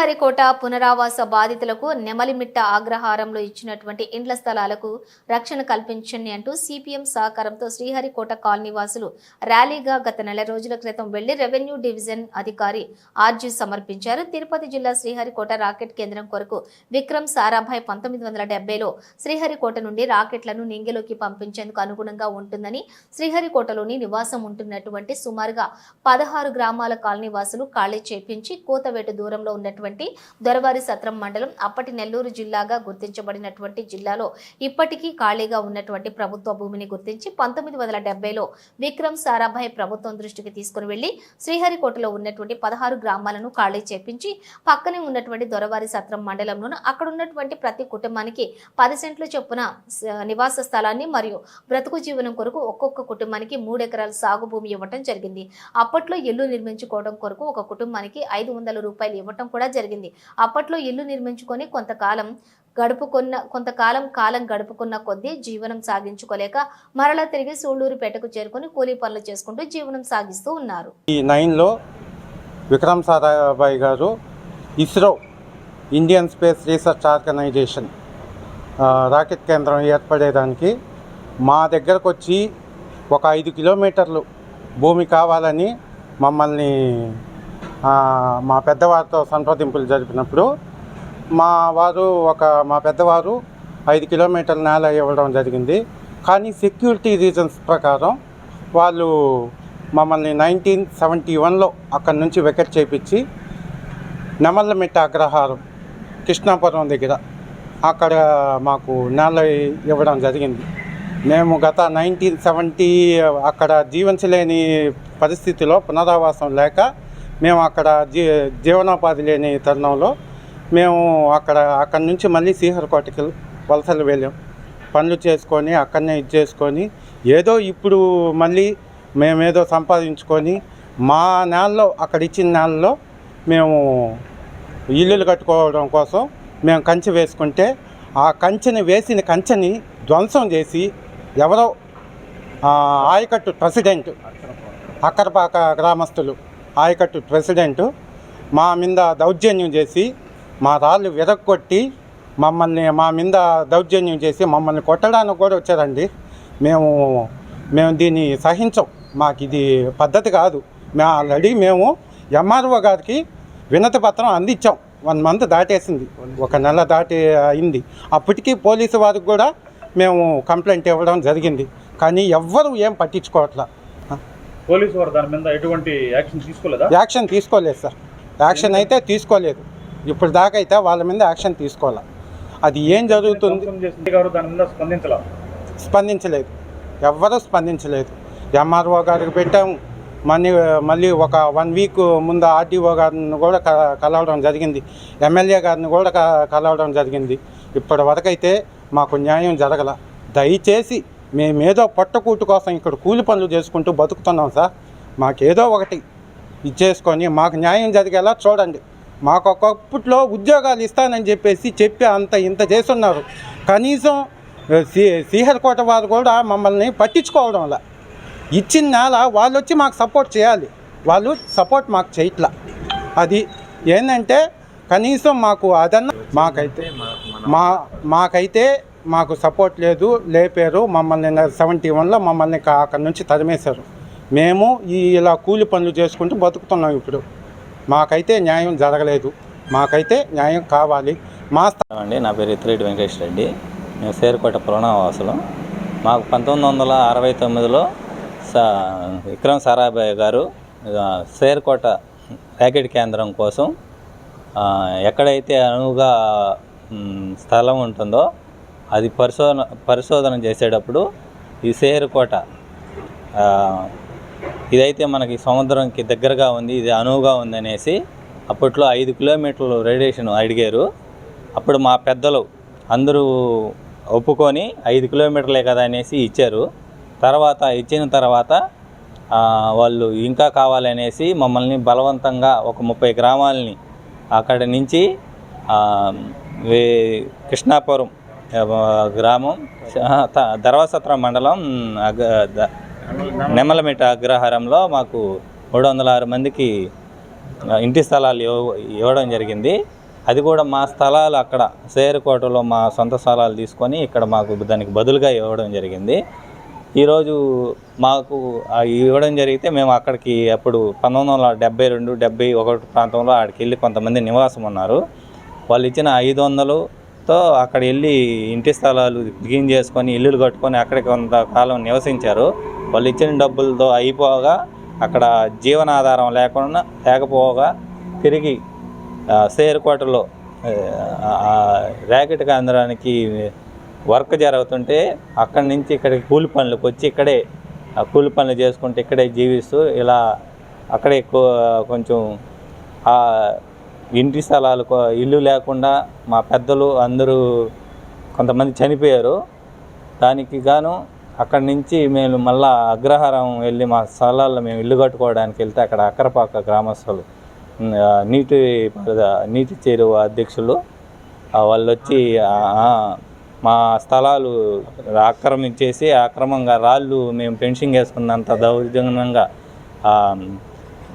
శ్రీహరికోట పునరావాస బాధితులకు నెమలిమిట్ట ఆగ్రహారంలో ఇచ్చినటువంటి ఇండ్ల స్థలాలకు రక్షణ కల్పించండి అంటూ సిపిఎం సహకారంతో శ్రీహరికోట కాలనీవాసులు ర్యాలీగా గత నెల రోజుల క్రితం వెళ్ళి రెవెన్యూ డివిజన్ అధికారి ఆర్జీ సమర్పించారు. తిరుపతి జిల్లా శ్రీహరికోట రాకెట్ కేంద్రం కొరకు విక్రమ్ సారాభాయ్ పంతొమ్మిది వందల డెబ్బైలో శ్రీహరికోట నుండి రాకెట్లను నింగిలోకి పంపించేందుకు అనుగుణంగా ఉంటుందని శ్రీహరికోటలోని నివాసం ఉంటున్నటువంటి సుమారుగా పదహారు గ్రామాల కాలనీవాసులు ఖాళీ చేపించి కోతవేటు దూరంలో ఉన్నటువంటి దొరవారి సత్రం మండలం అప్పటి నెల్లూరు జిల్లాగా గుర్తించబడినటువంటి జిల్లాలో ఇప్పటికీ ఖాళీగా ఉన్నటువంటి ప్రభుత్వ భూమిని గుర్తించి పంతొమ్మిది వందల డెబ్బైలో విక్రమ్ సారాభాయ్ ప్రభుత్వం దృష్టికి తీసుకుని వెళ్ళి శ్రీహరికోటలో ఉన్నటువంటి పదహారు గ్రామాలను ఖాళీ చేపించి పక్కనే ఉన్నటువంటి దొరవారి సత్రం మండలంలోను అక్కడ ఉన్నటువంటి ప్రతి కుటుంబానికి పది సెంట్లు చొప్పున నివాస స్థలాన్ని మరియు బ్రతుకు జీవనం కొరకు ఒక్కొక్క కుటుంబానికి మూడు ఎకరాల సాగు భూమి ఇవ్వటం జరిగింది. అప్పట్లో ఇల్లు నిర్మించుకోవడం కొరకు ఒక కుటుంబానికి ఐదు వందల రూపాయలు ఇవ్వటం కూడా జరిగింది జరిగింది. అప్పట్లో ఇల్లు నిర్మించుకొని కొంతకాలం గడుపుకున్న కొంతకాలం కాలం గడుపుకున్న కొద్దీ జీవనం సాగించుకోలేక మరలా తిరిగి సూళ్ళూరుపేటకు చేరుకొని కూలీ పనులు చేసుకుంటూ జీవనం సాగిస్తూ ఉన్నారు. ఈ నైన్లో విక్రమ్ సారాభాయ్ గారు ISRO Indian space research organisation rocket కేంద్రం ఏర్పడేదానికి మా దగ్గరకు వచ్చి ఒక ఐదు కిలోమీటర్లు భూమి కావాలని మమ్మల్ని మా పెద్దవారితో సంప్రదింపులు జరిపినప్పుడు మా వారు ఒక మా పెద్దవారు ఐదు కిలోమీటర్ల నేల ఇవ్వడం జరిగింది. కానీ సెక్యూరిటీ రీజన్స్ ప్రకారం వాళ్ళు మమ్మల్ని నైన్టీన్ సెవెంటీ వన్లో అక్కడి నుంచి వెకెట్ చేపించి నెమల్లమిట్ట అగ్రహారం కృష్ణాపురం దగ్గర అక్కడ మాకు నేల ఇవ్వడం జరిగింది. మేము గత నైన్టీన్ సెవెంటీ అక్కడ జీవించలేని పరిస్థితిలో పునరావాసం లేక మేము అక్కడ జీ జీవనోపాధి లేని తరుణంలో మేము అక్కడ అక్కడి నుంచి మళ్ళీ శ్రీహరికోటకి వలసలు వెళ్ళాం. పనులు చేసుకొని అక్కడనే ఇది చేసుకొని ఏదో ఇప్పుడు మళ్ళీ మేమేదో సంపాదించుకొని మా నేలలో అక్కడ ఇచ్చిన నేలలో మేము ఇల్లులు కట్టుకోవడం కోసం మేము కంచె వేసుకుంటే ఆ కంచెని వేసిన కంచెని ధ్వంసం చేసి ఎవరో ఆయకట్టు ప్రెసిడెంట్ అక్కరపాక గ్రామస్తులు ఆయకట్టు ప్రెసిడెంట్ మా మీద దౌర్జన్యం చేసి మా రాళ్ళు విరగొట్టి మమ్మల్ని మా మీద దౌర్జన్యం చేసి మమ్మల్ని కొట్టడానికి కూడా వచ్చారండి. మేము మేము దీన్ని సహించం. మాకు ఇది పద్ధతి కాదు. మేము ఆల్రెడీ మేము ఎంఆర్ఓ గారికి వినతి పత్రం అందించాం. One month దాటేసింది. ఒక నెల దాటి అయింది. అప్పటికీ పోలీసు వారికి కూడా మేము కంప్లైంట్ ఇవ్వడం జరిగింది. కానీ ఎవ్వరూ ఏం పట్టించుకోవట్లా. పోలీసు వారు దాని మీద ఎటువంటి యాక్షన్ తీసుకోలేదా? యాక్షన్ తీసుకోలేదు సార్. యాక్షన్ అయితే తీసుకోలేదు. ఇప్పుడు దాకా అయితే వాళ్ళ మీద యాక్షన్ తీసుకోవాలి. అది ఏం జరుగుతుంది? ధ్వంసం చేసిన గారు దాని మీద స్పందించాల? స్పందించలేదు. ఎవ్వరూ స్పందించలేదు. ఎంఆర్ఓ గారికి పెట్టాము. మళ్ళీ మళ్ళీ ఒక వన్ వీక్ ముందు ఆర్డీఓ గారిని కూడా కలవడం జరిగింది. ఎమ్మెల్యే గారిని కూడా కలవడం జరిగింది. ఇప్పటి వరకైతే మాకు న్యాయం జరగల. దయచేసి మేమేదో పట్టకూటు కోసం ఇక్కడ కూలి పనులు చేసుకుంటూ బతుకుతున్నాం సార్. మాకేదో ఒకటి ఇచ్చేసుకొని మాకు న్యాయం జరిగేలా చూడండి. మాకు ఒకప్పట్లో ఉద్యోగాలు ఇస్తానని చెప్పేసి చెప్పి అంత ఇంత చేస్తున్నారు. కనీసం సి శ్రీహరికోట వారు కూడా మమ్మల్ని పట్టించుకోవడంలా ఇచ్చిన నేల వాళ్ళు వచ్చి మాకు సపోర్ట్ చేయాలి. వాళ్ళు సపోర్ట్ మాకు చేయట్లా. అది ఏంటంటే కనీసం మాకు అదన్న మాకైతే మా మాకైతే మాకు సపోర్ట్ లేదు లేపారు. మమ్మల్ని సెవెంటీ వన్లో మమ్మల్ని అక్కడి నుంచి తరిమేశారు. మేము ఈ ఇలా కూలి పనులు చేసుకుంటూ బతుకుతున్నాం ఇప్పుడు. మాకైతే న్యాయం జరగలేదు. మాకైతే న్యాయం కావాలి. మా స్థా- అండి. నా పేరు ఇత్తిరెడ్డి వెంకటేష్ రెడ్డి. మేము సేరుకోట పురాణవాసులం. మాకు పంతొమ్మిది వందల అరవై తొమ్మిదిలో సా విక్రమ్ సారాభాయ్ గారు సేరుకోట ర్యాకెట్ కేంద్రం కోసం ఎక్కడైతే అనువుగా స్థలం ఉంటుందో అది పరిశోధన పరిశోధన చేసేటప్పుడు ఈ సేరుకోట ఇదైతే మనకి సముద్రంకి దగ్గరగా ఉంది ఇది అనువుగా ఉందనేసి అప్పట్లో ఐదు కిలోమీటర్లు రేడియేషన్ అడిగారు. అప్పుడు మా పెద్దలు అందరూ ఒప్పుకొని ఐదు కిలోమీటర్లే కదా అనేసి ఇచ్చారు. తర్వాత ఇచ్చిన తర్వాత వాళ్ళు ఇంకా కావాలనేసి మమ్మల్ని బలవంతంగా ఒక ముప్పై గ్రామాలని అక్కడి నుంచి వే- కృష్ణాపురం గ్రామం త- ధర్వసత్ర మండలం అగ- ద- నెమ్మలమిట అగ్రహారంలో మాకు మూడు వందల ఆరు మందికి ఇంటి స్థలాలు ఇవ్వ- ఇవ్వడం జరిగింది. అది కూడా మా స్థలాలు అక్కడ సేరుకోటలో మా సొంత స్థలాలు తీసుకొని ఇక్కడ మాకు దానికి బదులుగా ఇవ్వడం జరిగింది. ఈరోజు మాకు ఇవ్వడం జరిగితే మేము అక్కడికి అప్పుడు పంతొమ్మిది వందల డెబ్బై రెండు డెబ్బై ఒకటి ప్రాంతంలో ఆడికి వెళ్ళి కొంతమంది నివాసం ఉన్నారు. వాళ్ళు ఇచ్చిన ఐదు వందలు తో అక్కడ వెళ్ళి ఇంటి స్థలాలు బిగిన్ చేసుకొని ఇల్లులు కట్టుకొని అక్కడికి కొంతకాలం నివసించారు. వాళ్ళు ఇచ్చిన డబ్బులతో అయిపోగా అక్కడ జీవనాధారం లేకుండా లేకపోగా తిరిగి సేరుకోటలో ర్యాకెట్ కేంద్రానికి వర్క్ జరుగుతుంటే అక్కడి నుంచి ఇక్కడికి కూలి పనులకు వచ్చి ఇక్కడే కూలి పనులు చేసుకుంటూ ఇక్కడే జీవిస్తూ ఇలా అక్కడే కొంచెం ఇంటి స్థలాలు ఇల్లు లేకుండా మా పెద్దలు అందరూ కొంతమంది చనిపోయారు. దానికి గాను అక్కడి నుంచి మేము మళ్ళా అగ్రహారం వెళ్ళి మా స్థలాల్లో మేము ఇల్లు కట్టుకోవడానికి వెళ్తే అక్కడ అక్కరపాక గ్రామస్తులు నీటి నీటి చేరువ అధ్యక్షులు వాళ్ళు వచ్చి మా స్థలాలు ఆక్రమించేసి అక్రమంగా రాళ్ళు మేము ఫెన్సింగ్ వేసుకున్నంత దౌర్జన్యంగా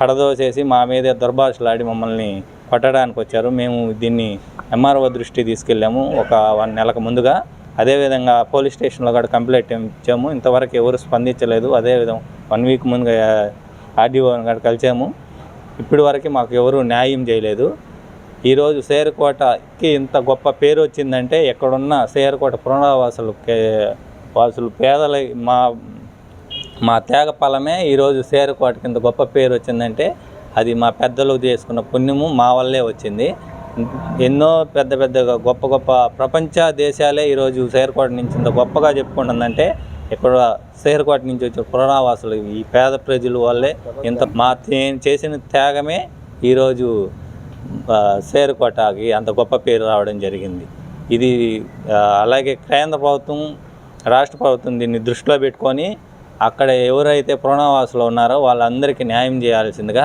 పడదోసేసి మా మీద దుర్భాషలాడి మమ్మల్ని కొట్టడానికి వచ్చారు. మేము దీన్ని ఎంఆర్ఓ దృష్టి తీసుకెళ్ళాము. ఒక వన్ నెలకు ముందుగా. అదేవిధంగా పోలీస్ స్టేషన్లో కూడా కంప్లైంట్ ఇచ్చాము. ఇంతవరకు ఎవరు స్పందించలేదు. అదేవిధంగా వన్ వీక్ ముందుగా ఆర్డీఓ కూడా కలిసాము. ఇప్పటి వరకు మాకు ఎవరు న్యాయం చేయలేదు. ఈరోజు సేరుకోటకి ఇంత గొప్ప పేరు వచ్చిందంటే ఎక్కడున్న సేరుకోట పునరావాసులు వాసులు పేదల మా మా త్యాగ ఫలమే ఈరోజు సేరుకోటకి ఇంత గొప్ప పేరు వచ్చిందంటే అది మా పెద్దలు చేసుకున్న పుణ్యము మా వల్లే వచ్చింది. ఎన్నో పెద్ద పెద్దగా గొప్ప గొప్ప ప్రపంచ దేశాలే ఈరోజు సేరుకోట నుంచి ఇంత గొప్పగా చెప్పుకుంటుందంటే ఇక్కడ సేరుకోట నుంచి వచ్చే పునరావాసులు ఈ పేద ప్రజల వల్లే ఇంత మా తే- చేసిన త్యాగమే ఈరోజు సేరుకోటకి అంత గొప్ప పేరు రావడం జరిగింది. ఇది అలాగే కేంద్ర ప్రభుత్వం రాష్ట్ర ప్రభుత్వం దీన్ని దృష్టిలో పెట్టుకొని అక్కడ ఎవరైతే పునరావాసులు ఉన్నారో వాళ్ళందరికీ న్యాయం చేయాల్సిందిగా